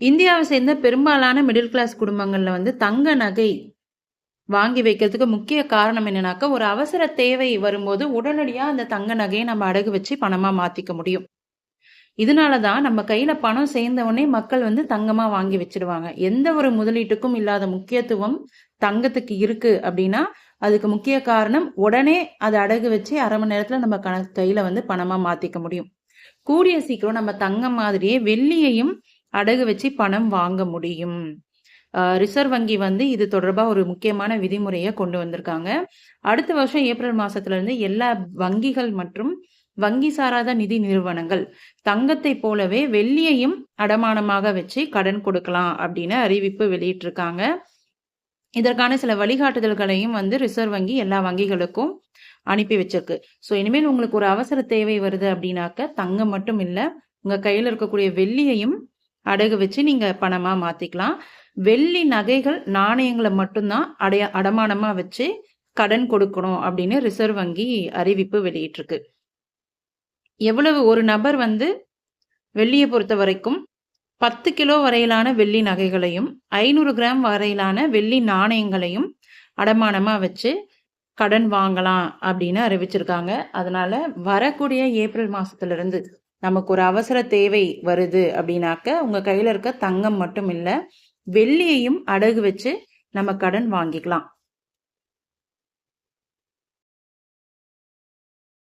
இந்தியாவை சேர்ந்த பெரும்பாலான மிடில் கிளாஸ் குடும்பங்கள்ல வந்து தங்க நகை வாங்கி வைக்கிறதுக்கு முக்கிய காரணம் என்னன்னாக்கா ஒரு அவசர தேவை வரும்போது உடனடியா அந்த தங்க நகையை நம்ம அடகு வச்சு பணமா மாத்திக்க முடியும். இதனாலதான் நம்ம கையில பணம் சேர்ந்த உடனே மக்கள் வந்து தங்கமா வாங்கி வச்சிடுவாங்க. எந்த ஒரு முதலீட்டுக்கும் இல்லாத முக்கியத்துவம் தங்கத்துக்கு இருக்கு அப்படின்னா அதுக்கு முக்கிய காரணம் உடனே அதை அடகு வச்சு அரை மணி நேரத்துல நம்ம கண கையில வந்து பணமா மாத்திக்க முடியும். கூடிய சீக்கிரம் நம்ம தங்கம் மாதிரியே வெள்ளியையும் அடகு வச்சு பணம் வாங்க முடியும். ரிசர்வ் வங்கி வந்து இது தொடர்பாக ஒரு முக்கியமான விதிமுறையை கொண்டு வந்திருக்காங்க. அடுத்த வருஷம் ஏப்ரல் மாசத்துலேருந்து எல்லா வங்கிகள் மற்றும் வங்கி சாராத நிதி நிறுவனங்கள் தங்கத்தை போலவே வெள்ளியையும் அடமானமாக வச்சு கடன் கொடுக்கலாம் அப்படின்னு அறிவிப்பு வெளியிட்டிருக்காங்க. இதற்கான சில வழிகாட்டுதல்களையும் வந்து ரிசர்வ் வங்கி எல்லா வங்கிகளுக்கும் அனுப்பி வச்சிருக்கு. ஸோ இனிமேல் உங்களுக்கு ஒரு அவசர தேவை வருது அப்படின்னாக்க தங்கம் மட்டும் இல்லை உங்கள் கையில் இருக்கக்கூடிய வெள்ளியையும் அடகு வச்சு நீங்க பணமா மாத்திக்கலாம். வெள்ளி நகைகள் நாணயங்களை மட்டும்தான் அடைய அடமானமா வச்சு கடன் கொடுக்கணும் அப்படின்னு ரிசர்வ் வங்கி அறிவிப்பு வெளியிட்டிருக்கு. எவ்வளவு ஒரு நபர் வந்து வெள்ளியை பொறுத்த வரைக்கும் பத்து கிலோ வரையிலான வெள்ளி நகைகளையும் ஐநூறு கிராம் வரையிலான வெள்ளி நாணயங்களையும் அடமானமா வச்சு கடன் வாங்கலாம் அப்படின்னு அறிவிச்சிருக்காங்க. அதனால வரக்கூடிய ஏப்ரல் மாசத்துல இருந்து நமக்கு ஒரு அவசர தேவை வருது அப்படின்னாக்க உங்கள் கையில் இருக்க தங்கம் மட்டும் இல்லை வெள்ளியையும் அடகு வச்சு நம்ம கடன் வாங்கிக்கலாம்.